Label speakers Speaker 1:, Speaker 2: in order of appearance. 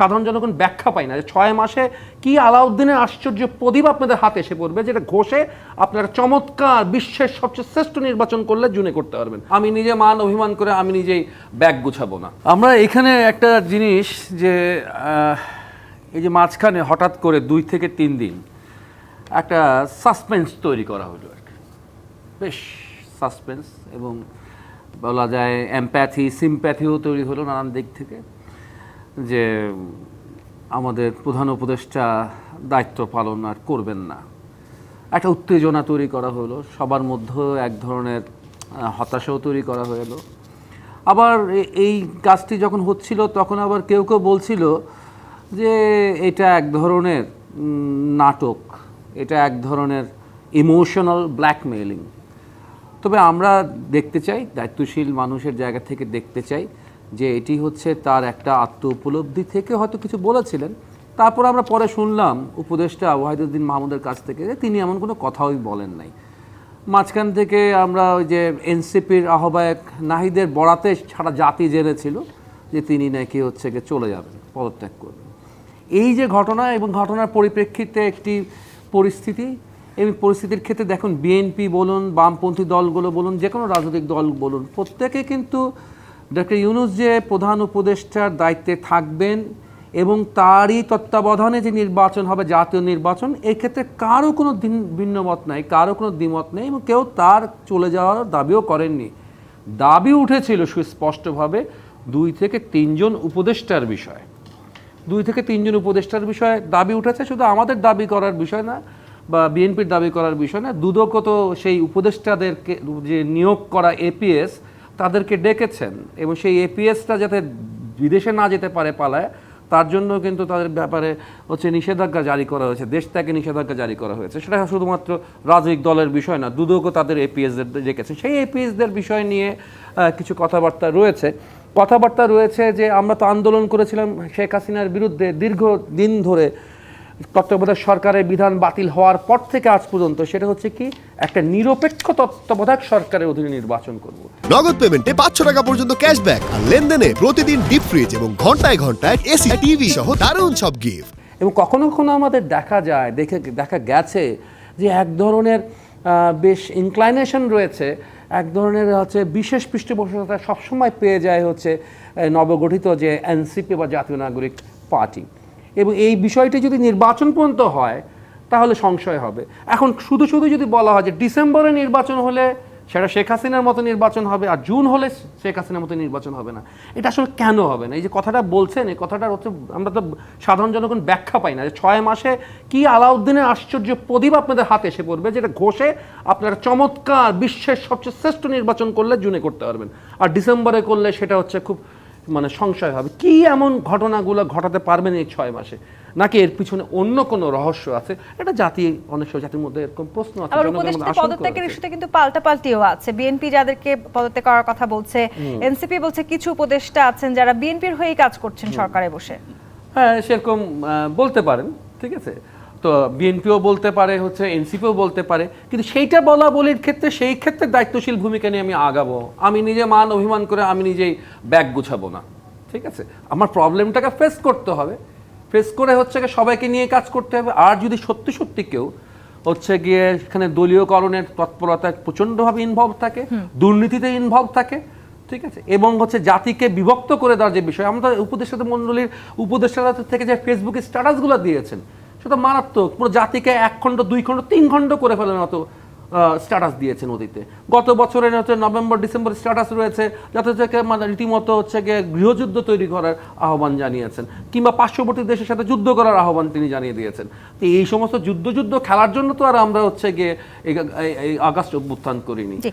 Speaker 1: সাধারণ জনগণ ব্যাখ্যা পায় না যে ছয় মাসে কি আলাউদ্দিনের আশ্চর্য প্রদীপ আপনাদের হাতে এসে পড়বে, যেটা ঘষে আপনারা চমৎকার বিশ্বের সবচেয়ে শ্রেষ্ঠ নির্বাচন করলে জুনে করতে পারবেন। আমি নিজে মান অভিমান করে আমি নিজেই ব্যাগ গুছাবো না। আমরা এখানে একটা জিনিস যে এই যে মাঝখানে হঠাৎ করে দুই থেকে তিন দিন একটা সাসপেন্স তৈরি করা হলো আর কি। বেশ সাসপেন্স এবং বলা যায় এমপ্যাথি, সিম্প্যাথিও তৈরি হলো নানান দিক থেকে। যে আমাদের প্রধান উপদেষ্টা দায়িত্ব পালন আর করবেন না। একটা উত্তেজনা তৈরি করা হলো, সবার মধ্যেও এক ধরনের হতাশাও তৈরি করা হলো। আবার এই কাজটি যখন হচ্ছিল, তখন আবার কেউ কেউ বলছিল যে এটা এক ধরনের নাটক, এটা এক ধরনের ইমোশনাল ব্ল্যাকমেইলিং তবে আমরা দেখতে চাই, দায়িত্বশীল মানুষের জায়গা থেকে দেখতে চাই যে এটি হচ্ছে তার একটা আত্ম উপলব্ধি থেকে হয়তো কিছু বলেছিলেন। তারপর আমরা পরে শুনলাম উপদেষ্টা ওয়াহিদুদ্দিন মাহমুদের কাছ থেকে যে তিনি এমন কোনো কথাই বলেন নাই। মাঝখান থেকে আমরা ওই যে এনসিপির আহ্বায়ক নাহিদের বরাতে সারা জাতি জেনেছিল যে তিনি নাকি হচ্ছে গিয়ে চলে যাবেন, পদত্যাগ করবেন। এই যে ঘটনা এবং ঘটনার পরিপ্রেক্ষিতে একটি পরিস্থিতি, এই পরিস্থিতির ক্ষেত্রে দেখুন, বিএনপি বলুন, বামপন্থী দলগুলো বলুন যে কোনো রাজনৈতিক দল বলুন, প্রত্যেকে কিন্তু ডক্টর ইউনুস যে প্রধান উপদেষ্টার দায়িত্বে থাকবেন এবং তারই তত্ত্বাবধানে যে নির্বাচন হবে, জাতীয় নির্বাচন, এক্ষেত্রে কারও কোনো ভিন্ন মত নাই কারও কোনো দ্বিমত নেই এবং কেউ তার চলে যাওয়ার দাবিও করেননি। দাবি উঠেছিল সুস্পষ্টভাবে দুই থেকে তিনজন উপদেষ্টার বিষয়। দুই থেকে তিনজন উপদেষ্টার বিষয়ে দাবি উঠেছে, শুধু আমাদের দাবি করার বিষয় না, বা বিএনপির দাবি করার বিষয় না, দুদকও তো সেই উপদেষ্টাদেরকে যে নিয়োগ করা এপিএস তাদেরকে ডেকেছেন এবং সেই এপিএসটা যাতে বিদেশে না যেতে পারে পালায়, তার জন্য কিন্তু তাদের ব্যাপারে হচ্ছে নিষেধাজ্ঞা জারি করা হয়েছে, দেশ থেকে নিষেধাজ্ঞা জারি করা হয়েছে। সেটা শুধুমাত্র রাজনৈতিক দলের বিষয় না, দুদকও তাদের এপিএসদের ডেকেছে। সেই এপিএসদের বিষয় নিয়ে কিছু কথাবার্তা রয়েছে। কথাবার্তা রয়েছে যে, আমরা তো আন্দোলন করেছিলাম শেখ হাসিনার বিরুদ্ধে দীর্ঘ দিন ধরে তত্ত্বাবধায়ক সরকারের বিধান বাতিল হওয়ার পর থেকে আজ পর্যন্ত সেটা হচ্ছে কি একটা নিরপেক্ষ তত্ত্বাবধায়ক সরকারের অধীনে নির্বাচন করব।
Speaker 2: নগদ পেমেন্টে পাঁচশো টাকা পর্যন্ত ক্যাশব্যাক আর লেনদেনে প্রতিদিন ডিপ ফ্রিজ এবং ঘন্টায় ঘন্টায় এসি টিভি সহ দারুণ সব গিফট
Speaker 1: এবং কখনো কখনো আমাদের দেখা যায় দেখে দেখা গেছে যে এক ধরনের বেশ ইনক্লাইনেশন রয়েছে এক ধরনের হচ্ছে বিশেষ পৃষ্ঠপোষকতা সবসময় পেয়ে যায় হচ্ছে নবগঠিত যে এনসিপি বা জাতীয় নাগরিক পার্টি। এবং এই বিষয়টি যদি নির্বাচন পর্যন্ত হয়, তাহলে সংশয় হবে। এখন শুধু শুধু যদি বলা হয় যে ডিসেম্বরে নির্বাচন হলে সেটা শেখ হাসিনার মতো নির্বাচন হবে আর জুন হলে শেখ হাসিনার মতো নির্বাচন হবে না। এটা আসলে কেন হবে না? এই যে কথাটা বলছেন, এই কথাটা হচ্ছে আমরা তো সাধারণ জনগণ ব্যাখ্যা পাই না যে ছয় মাসে কি আলাউদ্দিনের আশ্চর্য প্রদীপ আপনাদের হাতে এসে পড়বে যেটা ঘষে আপনারা চমৎকার বিশ্বের সবচেয়ে শ্রেষ্ঠ নির্বাচন করলে জুনে করতে পারবেন। আর ডিসেম্বরে করলে সেটা হচ্ছে খুব মানে সংশয় হবে। কি এমন ঘটনাগুলো ঘটাতে পারবেন এই ছয় মাসে? নাকি এর পিছনে অন্য কোনো রহস্য আছে? এটা জাতি অনেক সময় জাতির মধ্যে এরকম প্রশ্ন আছে
Speaker 3: পদত্যাগের। ইস্যুতে কিন্তু পাল্টাপাল্টিও আছে। বিএনপি যাদেরকে পদত্যাগ করার কথা বলছে এনসিপি বলছে কিছু উপদেষ্টা আছেন যারা বিএনপির হয়েই কাজ করছেন সরকারে বসে।
Speaker 1: হ্যাঁ সেরকম বলতে পারেন ঠিক আছে? তো বিএনপিও বলতে পারে হচ্ছে এনসিপিও বলতে পারে কিন্তু সেইটা বলা বলির ক্ষেত্রে সেই ক্ষেত্রে দায়িত্বশীল ভূমিকা নিয়ে আমি আগাবো। আমি নিজে মান অভিমান করে আমি নিজেই ব্যাগ গুছাবো না ঠিক আছে? আমার প্রবলেমটাকে ফেস করতে হবে। ফেস করে হচ্ছে গিয়ে সবাইকে নিয়ে কাজ করতে হবে। আর যদি সত্যি সত্যি কেউ হচ্ছে গিয়ে সেখানে দলীয়করণের তৎপরতায় প্রচণ্ডভাবে ইনভলভ থাকে দুর্নীতিতে ইনভলভ থাকে ঠিক আছে? এবং হচ্ছে জাতিকে বিভক্ত করে দেওয়ার যে বিষয় আমরা উপদেষ্টা মণ্ডলীর উপদেষ্টারা থেকে যে ফেসবুকে স্ট্যাটাসগুলো দিয়েছেন সেটা মারাত্মক। পুরো জাতিকে এক খণ্ড, দুই খণ্ড, তিন খণ্ড করে ফেলার মতো স্ট্যাটাস দিয়েছেন নদীতে। গত বছরের হচ্ছে নভেম্বর, ডিসেম্বর স্ট্যাটাস রয়েছে, যাতে থেকে মানে রীতিমতো হচ্ছে গিয়ে গৃহযুদ্ধ তৈরি করার আহ্বান জানিয়েছেন, কিংবা পার্শ্ববর্তী দেশের সাথে যুদ্ধ করার আহ্বান তিনি জানিয়ে দিয়েছেন। তো এই সমস্ত যুদ্ধ যুদ্ধ খেলার জন্য তো আর আমরা হচ্ছে গিয়ে এই- আগস্ট অভ্যুত্থান করিনি।